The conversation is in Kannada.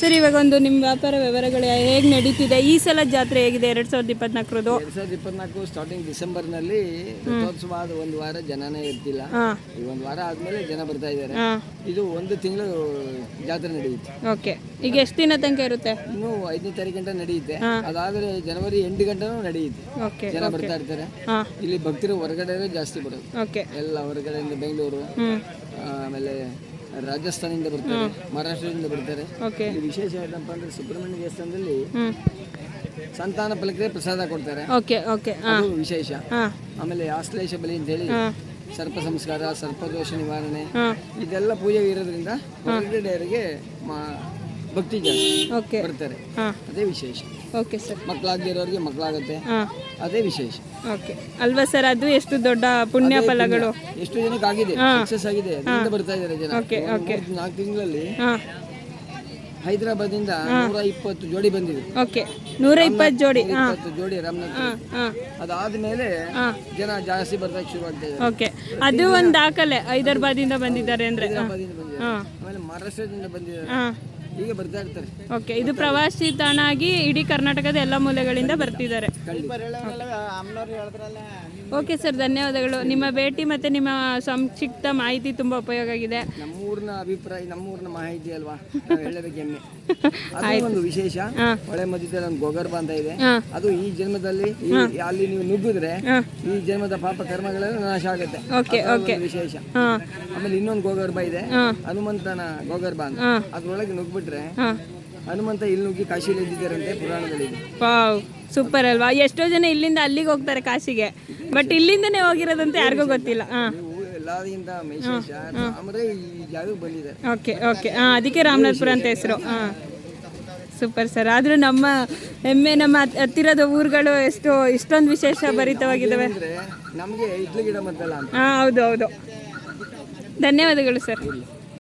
ಸರ್ ಇವಾಗ ಒಂದು ನಿಮ್ಮ ವ್ಯಾಪಾರ ವ್ಯವಹಾರಗಳು ಹೇಗೆ ನಡೀತಿದೆ? ಈ ಸಲ ಜಾತ್ರೆ ಹೇಗಿದೆ ಎರಡು ಸಾವಿರದ ಇಪ್ಪತ್ನಾಲ್ಕರದು? ಎರಡ್ ಸಾವಿರದ ಇಪ್ಪತ್ನಾಲ್ಕು ಸ್ಟಾರ್ಟಿಂಗ್ ಡಿಸೆಂಬರ್ನಲ್ಲಿ ರಥೋತ್ಸವ ಒಂದು ವಾರ ಜನನೇ ಇರ್ತಿಲ್ಲ. ಈ ಒಂದು ವಾರ ಆದ್ಮೇಲೆ ಜನ ಬರ್ತಾ ಇದ್ದಾರೆ. ಇದು ಒಂದು ತಿಂಗಳು ಜಾತ್ರೆ ನಡೆಯುತ್ತೆ. ಓಕೆ. ಈಗ ಎಷ್ಟು ದಿನ ತನಕ ಇರುತ್ತೆ? ಇನ್ನು ಐದನೇ ತಾರೀಕಿಂದ ನಡೆಯುತ್ತೆ. ಅದಾದ್ರೆ ಜನವರಿ ಎಂಟು ಗಂಟೆನೂ ನಡೆಯುತ್ತೆ. ಓಕೆ ಜನ ಬರ್ತಾ ಇರ್ತಾರೆ. ಇಲ್ಲಿ ಭಕ್ತರು ಹೊರಗಡೆ ಜಾಸ್ತಿ ಬರೋದು. ಓಕೆ. ಎಲ್ಲ ಹೊರಗಡೆಯಿಂದ ಬೆಂಗಳೂರು ಆಮೇಲೆ ರಾಜಸ್ಥಾನದಿಂದ ಬರ್ತಾರೆ ಮಹಾರಾಷ್ಟ್ರದಿಂದ ಬರ್ತಾರೆ. ಇಲ್ಲಿ ವಿಶೇಷ ಏನಪ್ಪ ಅಂದ್ರೆ ಸುಬ್ರಹ್ಮಣ್ಯ ದೇವಸ್ಥಾನದಲ್ಲಿ ಸಂತಾನ ಫಲಕ್ಕೆ ಪ್ರಸಾದ ಕೊಡ್ತಾರೆ. Okay okay. ಅದು ವಿಶೇಷ. ಆಮೇಲೆ ಆಶ್ಲೇಷ ಬಲಿ ಅಂತ ಹೇಳಿ ಸರ್ಪ ಸಂಸ್ಕಾರ ಸರ್ಪದೋಷ ನಿವಾರಣೆ ಇದೆಲ್ಲ ಪೂಜೆ ಇರೋದ್ರಿಂದ ಹೊರಗಡೆಯವರಿಗೆ ಮಾ- ಭಕ್ತಿ ಜಾಸ್ತಿ ಓಕೆ ಬರ್ತಾರೆ. ಹಾಂ. ಅದೇ ವಿಶೇಷ. ಓಕೆ ಸರ್ ಮಕ್ಕಳಾಗಿರೋರಿಗೆ ಮಕ್ಕಳಾಗತ್ತೆ ಹಾಂ. ಅದೇ ವಿಶೇಷ. ಓಕೆ ಅಲ್ವಾ ಸರ್ ಅದು ಎಷ್ಟು ದೊಡ್ಡ ಪುಣ್ಯ ಫಲಗಳು. ಎಷ್ಟು ಜನಕ್ಕೆ ಆಗಿದೆ? ಸಕ್ಸಸ್ ಆಗಿದೆ. ಅದರಿಂದ ಬರ್ತಾ ಇದ್ದಾರೆ ಜನ. ಓಕೆ ಓಕೆ ಮೂರ್- ನಾಲ್ಕು ತಿಂಗಳಲ್ಲಿ ಹಾಂ. ಹೈದರಾಬಾದಿಂದ ನೂರ ಇಪ್ಪತ್ತು ಜೋಡಿ ಬಂದಿದೆ. ಓಕೆ ನೂರ ಇಪ್ಪತ್ತು ಜೋಡಿ. ಇಪ್ಪತ್ತು ಜೋಡಿ ರಾಮನಾಥ್ ಅದಾದ ಮೇಲೆ ಅದಾದ್ಮೇಲೆ ಜನ ಜಾಸ್ತಿ ಬರ್ತಾ ಶುರು ಆಗ್ತಾ ಓಕೆ ಅದು ಒಂದು ದಾಖಲೆ. ಹೈದರಾಬಾದಿಂದ ಬಂದಿದ್ದಾರೆ ಅಂದ್ರೆ. ಆಮೇಲೆ ಮಹಾರಾಷ್ಟ್ರದಿಂದ ಬಂದಿದ್ದಾರೆ. ಬರ್ತಾ ಇರ್ತಾರೆ. ಓಕೆ ಇದು ಪ್ರವಾಸಿ ತಾಣ ಆಗಿ ಇಡೀ ಕರ್ನಾಟಕದ ಎಲ್ಲ ಮೂಲೆಗಳಿಂದ ಬರ್ತಿದ್ದಾರೆ. ಓಕೆ ಸರ್ ಧನ್ಯವಾದಗಳು. ನಿಮ್ಮ ಭೇಟಿ ಮತ್ತೆ ನಿಮ್ಮ ಸಂಕ್ಷಿಪ್ತ ಮಾಹಿತಿ ತುಂಬಾ ಉಪಯೋಗ ಆಗಿದೆ. ನಮ್ಮೂರಿನ ಅಭಿಪ್ರಾಯ ನಮ್ಮೂರಿನ ಮಾಹಿತಿ ಅಲ್ವಾ? ನಾವು ಹೇಳೋದಕ್ಕೆ ಹೆಮ್ಮೆ. ಅದು ಒಂದು ವಿಶೇಷ. ಹೊಳೆ ಮಧ್ಯದಲ್ಲಿ ಒಂದು ಗೋಗರ್ಭ ಅಂತ ಇದೆ. ಅದು ಈ ಜನ್ಮದಲ್ಲಿ ಈ- ಅಲ್ಲಿ ನೀವು ನುಗ್ಗಿದ್ರೆ ಈ ಜನ್ಮದ ಪಾಪ ಕರ್ಮಗಳೆಲ್ಲ ನಾಶ ಆಗುತ್ತೆ. Okay okay. ವಿಶೇಷ. ಆಮೇಲೆ ಇನ್ನೊಂದು ಗೋಗರ್ಭ ಇದೆ. ಹನುಮಂತನ ಗೋಗರ್ಭ ಅಂತ. ಅದ್ರೊಳಗೆ ನುಗ್ಬಿಟ್ರೆ ಹಾಂ. ಹನುಮಂತ ಇಲ್ಲಿ ನುಗ್ಗಿ ಕಾಶಿಯಲ್ಲಿ ಇದ್ದಿದ್ದಾರಂತೆ ಪುರಾಣದಲ್ಲಿ. ವಾವ್ ಸೂಪರ್ ಅಲ್ವಾ? ಎಷ್ಟೋ ಜನ ಇಲ್ಲಿಂದ ಅಲ್ಲಿಗೆ ಹೋಗ್ತಾರೆ ಕಾಶಿಗೆ. ಬಟ್ ಇಲ್ಲಿಂದನೇ ಹೋಗಿರೋದಂತ ಯಾರಿಗೂ ಗೊತ್ತಿಲ್ಲ. ಹಾಂ. ಎಲ್ಲದಿಂದ ಈ ಜಾಗಕ್ಕೆ ಓಕೆ ಓಕೆ ಹಾಂ ಅದಕ್ಕೆ ರಾಮನಾಥ್ಪುರ ಅಂತ ಹೆಸರು. ಹಾಂ. ಸೂಪರ್ ಸರ್ ಆದರೂ ನಮ್ಮ ಹೆಮ್ಮೆ ನಮ್ಮ ಹತ್ತಿರದ ಊರುಗಳು ಎಷ್ಟು ಇಷ್ಟೊಂದು ವಿಶೇಷ ಭರಿತವಾಗಿದ್ದಾವೆ ನಮಗೆ ಇಡ್ಲಿ ಗಿಡ ಮದ್ದಲ್ಲ ಅಂತ. ಹಾಂ ಹೌದು ಹೌದು. ಧನ್ಯವಾದಗಳು ಸರ್